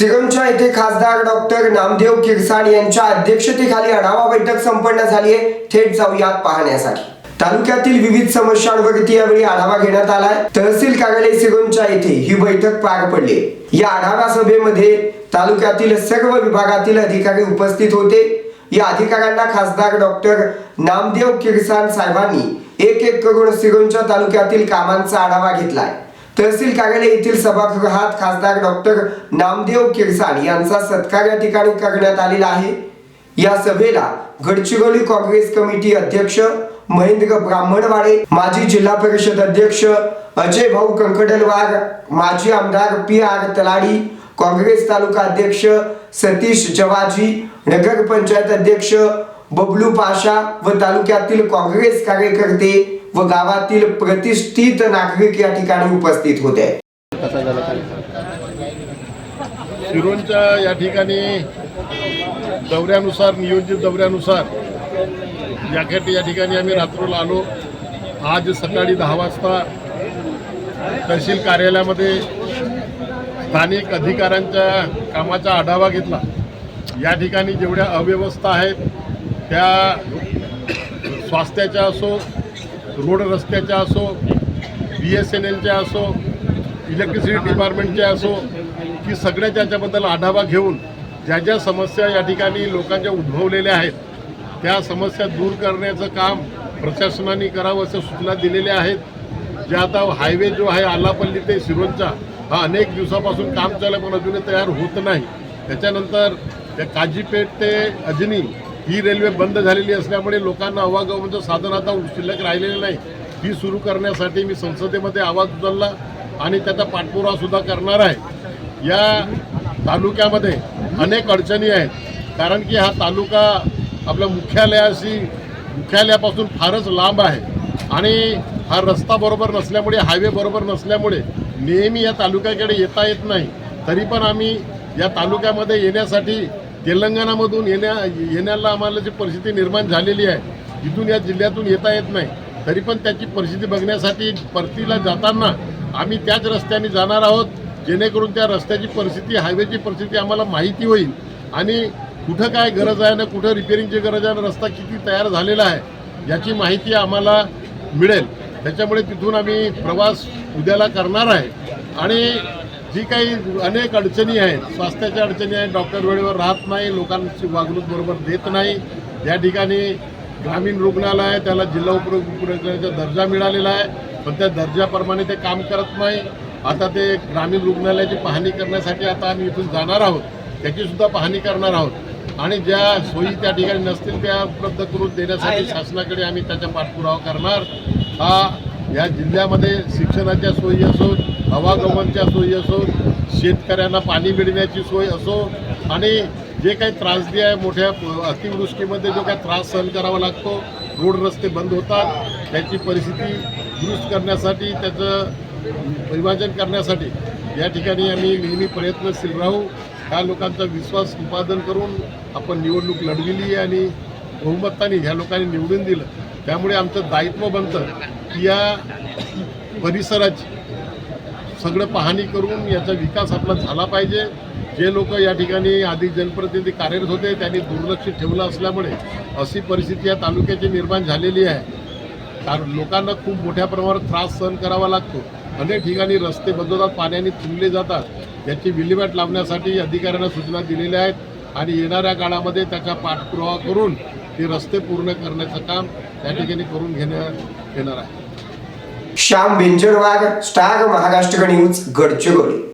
सिरमच्या येथे खासदार डॉक्टर नामदेव किरसाण यांच्या अध्यक्षतेखाली आढावा बैठक संपन्न झाली आहे. थेट जाऊयात पाहण्यासाठी. तालुक्यातील विविध समस्यांवरती यावेळी आढावा घेण्यात आलाय. तहसील कार्यालय सिरोंच्या येथे ही बैठक पार पडली या आढावा सभेमध्ये तालुक्यातील सर्व विभागातील अधिकारी उपस्थित होते. या अधिकाऱ्यांना खासदार डॉक्टर नामदेव किरसाण साहेबांनी एक एक करून सिरोंच्या तालुक्यातील कामांचा आढावा घेतलाय. तहसील कार्यालय येथील सभागृहात खासदार डॉक्टर नामदेव किरसाण यांचा सत्कार या ठिकाणी करण्यात आलेला आहे. या सभेला गडचिरोली काँग्रेस कमिटी अध्यक्ष महेंद्र ब्राह्मणवाडे माजी जिल्हा परिषद अध्यक्ष अजय भाऊ कंकडलवार माजी आमदार पी आर तलाडी काँग्रेस तालुका अध्यक्ष सतीश जवाजी नगर पंचायत अध्यक्ष बबलू पाशा व तालुक्यातील काँग्रेस कार्यकर्ते व गावातील प्रतिष्ठित नागरिक या ठिकाणी उपस्थित होते. शिरोंच्या या ठिकाणी दौऱ्यानुसार नियोजित दौऱ्यानुसार यासाठी या ठिकाणी आम्ही रात्रीला आलो. आज सकाळी दहा वाजता तहसील कार्यालयामध्ये स्थानिक अधिकाऱ्यांच्या कामाचा आढावा घेतला. या ठिकाणी जेवढ्या अव्यवस्था आहेत त्या स्वास्थ्याच्या असो रोड रस्त्याच्या असो बी एस एन एलच्या असो इलेक्ट्रिसिटी डिपार्टमेंटच्या असो की सगळ्या त्याच्याबद्दल आढावा घेऊन ज्या ज्या समस्या या ठिकाणी लोकांच्या उद्भवलेल्या आहेत त्या समस्या दूर करण्याचं काम प्रशासनाने करावं असं सूचना दिलेल्या आहेत. जे आता हायवे जो आहे आलापल्ली ते सिरोंचा हा अनेक दिवसापासून काम चालू पण अजूनही तयार होत नाही. त्याच्यानंतर त्या काजीपेठ ते अजनी ही रेल्वे बंद झालेली असल्यामुळे लोकांना आवागमनाचं साधन आता शिल्लक राहिलेलं नाही. ही सुरू करण्यासाठी मी संसदेमध्ये आवाज उचलला आणि त्याचा पाठपुरावासुद्धा करणार आहे. या तालुक्यामध्ये अनेक अडचणी आहेत. कारण की हा तालुका आपल्या मुख्यालयाशी मुख्यालयापासून फारच लांब आहे. आणि हा रस्ता बरोबर नसल्यामुळे हायवे बरोबर नसल्यामुळे नेहमी या तालुक्याकडे येता येत नाही. तरी पण आम्ही या तालुक्यामध्ये येण्यासाठी तेलंगणामधून येण्या येण्याला आम्हाला जी परिस्थिती निर्माण झालेली आहे इथून या जिल्ह्यातून येता येत नाही तरी पण त्याची परिस्थिती बघण्यासाठी परतीला जाताना आम्ही त्याच रस्त्याने जाणार आहोत जेणेकरून त्या रस्त्याची परिस्थिती हायवेची परिस्थिती आम्हाला माहिती होईल. आणि कुठं काय गरज आहे ना कुठं रिपेरिंगची गरज आहे ना रस्ता किती तयार झालेला आहे याची माहिती आम्हाला मिळेल. त्याच्यामुळे तिथून आम्ही प्रवास उद्याला करणार आहे. आणि जी काही अनेक अडचणी आहेत स्वास्थ्याच्या अडचणी आहेत डॉक्टर वेळेवर राहत नाही लोकांची वागणूक बरोबर देत नाही या ठिकाणी ग्रामीण रुग्णालय आहे त्याला जिल्हा उपरुग्णालयाचा दर्जा मिळालेला आहे पण त्या दर्जाप्रमाणे ते काम करत नाही. आता ते ग्रामीण रुग्णालयाची पाहणी करण्यासाठी आता आम्ही इथून जाणार आहोत त्याची सुद्धा पाहणी करणार आहोत. आणि ज्या सोयी त्या ठिकाणी नसतील त्या उपलब्ध करून देण्यासाठी शासनाकडे आम्ही त्याचा पाठपुरावा करणार. हा या जिल्ह्यामध्ये शिक्षणाच्या सोयी असो हवागमनच्या सोयी असो शेतकऱ्यांना पाणी मिळण्याची सोय असो आणि जे काही त्रासदी आहे मोठ्या अतिवृष्टीमध्ये जो काही त्रास सहन करावा लागतो रोड रस्ते बंद होतात त्याची परिस्थिती दुरुस्त करण्यासाठी त्याचं विभाजन करण्यासाठी या ठिकाणी आम्ही नेहमी प्रयत्नशील राहू. ह्या लोकांचा विश्वास संपादन करून आपण निवडणूक लढविली आणि बहुमताने ह्या लोकांनी निवडून दिलं. त्यामुळे आमचं दायित्व बनतं. या परिसराची सगळं पाहणी करून याचा विकास आपला झाला पाहिजे. जे लोक या ठिकाणी आधी जनप्रतिनिधी कार्यरत होते त्यांनी दुर्लक्ष ठेवलं असल्यामुळे अशी परिस्थिती या तालुक्याची निर्माण झालेली आहे. कारण लोकांना खूप मोठ्या प्रमाणात त्रास सहन करावा लागतो. अनेक ठिकाणी रस्ते बदलतात पाण्याने तुंबले जातात. याची विल्हेवाट लावण्यासाठी अधिकाऱ्यांना सूचना दिलेल्या आहेत आणि येणाऱ्या काळामध्ये त्याचा पाठपुरावा करून ते रस्ते पूर्ण करण्याचं काम त्या ठिकाणी करून घेण्यात येणार आहे श्याम बेंजरवार स्टार महाराष्ट्र न्यूज गडचिरोली.